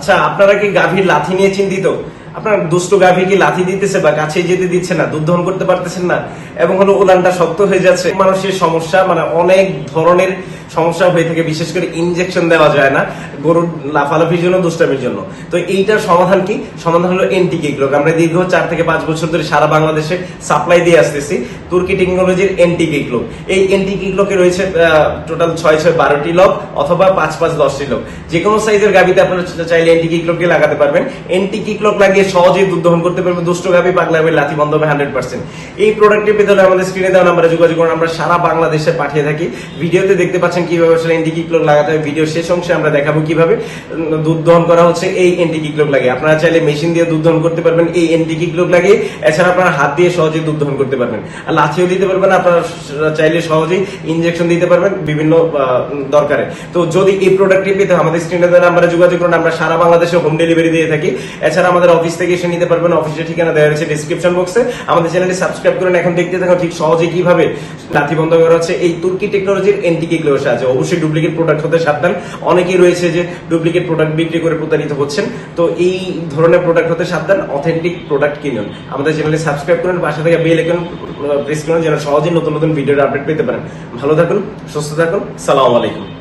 আচ্ছা আপনারা কি গাভীর লাথি নিয়ে চিন্তিত? আপনার দুষ্ট গাভী কি লাথি দিতেছে বা কাছে যেতে দিচ্ছে না, দুধ দহন করতে পারতেছেন না? এবং হলো উলানটা শক্ত হয়ে যাচ্ছে। মানুষের সমস্যা মানে অনেক ধরনের সমস্যা হয়ে থাকে, বিশেষ করে ইনজেকশন দেওয়া যায় না গরুর লাফালাফির জন্য, দুষ্টামির জন্য। তো এইটার সমাধান কি? সমাধান হলো এনটিকে ক্লক আমরা দীর্ঘ চার থেকে পাঁচ বছর ধরে সারা বাংলাদেশে সাপ্লাই দিয়ে আসতেছি তুর্কি টেকনোলজির এনটিকে ক্লক এই এনটিকে ক্লকে রয়েছে টোটাল ছয় ছয়, বারোটি লক অথবা পাঁচ পাঁচ, দশটি লক যে কোনো সাইজের গাবিতে আপনারা চাইলে এনটিকে ক্লককে লাগাতে পারবেন। এনটিকে ক্লক লাগিয়ে সহজেই দুধ দহন করতে পারবেন দুষ্ট গাবি পাগলা গাবি লাথি বন্ধ হান্ড্রেড পার্সেন্ট এই প্রোডাক্টটি পেতে হলে আমাদের স্ক্রিনে দেওয়া নাম্বারে যোগাযোগ করুন, আমরা সারা বাংলাদেশে পাঠিয়ে থাকি। ভিডিওতে দেখতে পাচ্ছেন কীভাবে আসলে এনটিকি ক্লক লাগাতে হবে ভিডিও শেষ অংশে আমরা দেখাবো কীভাবে দুধ দহন করা হচ্ছে এই এনটিকি ক্লক লাগিয়ে। আপনারা চাইলে মেশিন দিয়ে দুধ দহন করতে পারবেন এই এনটিকি ক্লক লাগিয়ে। এছাড়া আপনারা হাত দিয়ে সহজেই দুধ দহন করতে পারবেন। আর লাথিও দিতে পারবেন আপনারা চাইলে সহজেই ইনজেকশন দিতে পারবেন বিভিন্ন দরকারে। তো যদি এই প্রোডাক্টটি পেতে আমাদের স্ক্রিনে দেওয়া নাম্বারে যোগাযোগ করুন, আমরা সারা বাংলাদেশে হোম ডেলিভারি দিয়ে থাকি। এছাড়া আমাদের অফিস থেকে এসে নিতে পারবেন অফিসের ঠিকানা দেওয়া রয়েছে ডিসক্রিপশন বক্সে আমাদের চ্যানেলটি সাবস্ক্রাইব করুন এখন দেখতে থাকুন ঠিক সহজে কীভাবে লাথি বন্ধ করা হচ্ছে। এই তুর্কি টেকনোলজির এনটিকে গ্লোস আছে। অবশ্যই ডুপ্লিকেট প্রোডাক্ট হতে সাবধান। অনেকেই রয়েছে যে ডুপ্লিকেট প্রোডাক্ট বিক্রি করে প্রতারিত হচ্ছেন। তো এই ধরনের প্রোডাক্ট হতে সাবধান। অথেন্টিক প্রোডাক্ট কিনুন। আমাদের চ্যানেলটি সাবস্ক্রাইব করুন পাশে থেকে বেল আইকন প্রেস করুন যেন সহজেই নতুন নতুন ভিডিওর আপডেট পেতে পারেন। ভালো থাকুন, সুস্থ থাকুন। সালাম আলাইকুম।